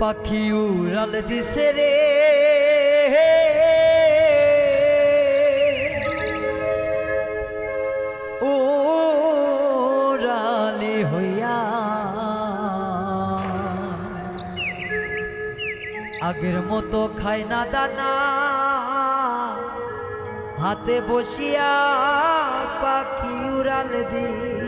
পাখি উড়াল দিছে রে। উড়ালি হইয়া আগের মতো খায় না দানা। হাতে বসিয়া পাখি উড়াল দিছে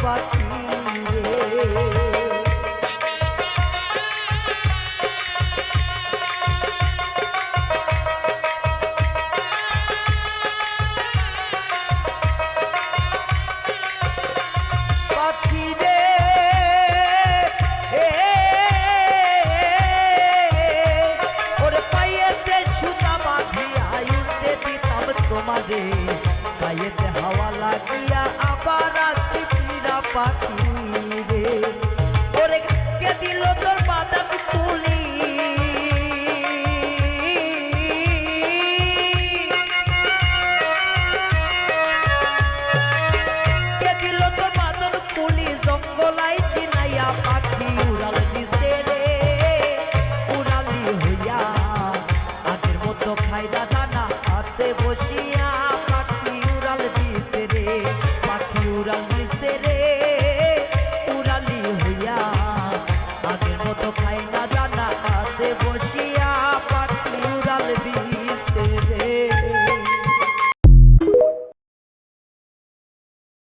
পাখি Fuck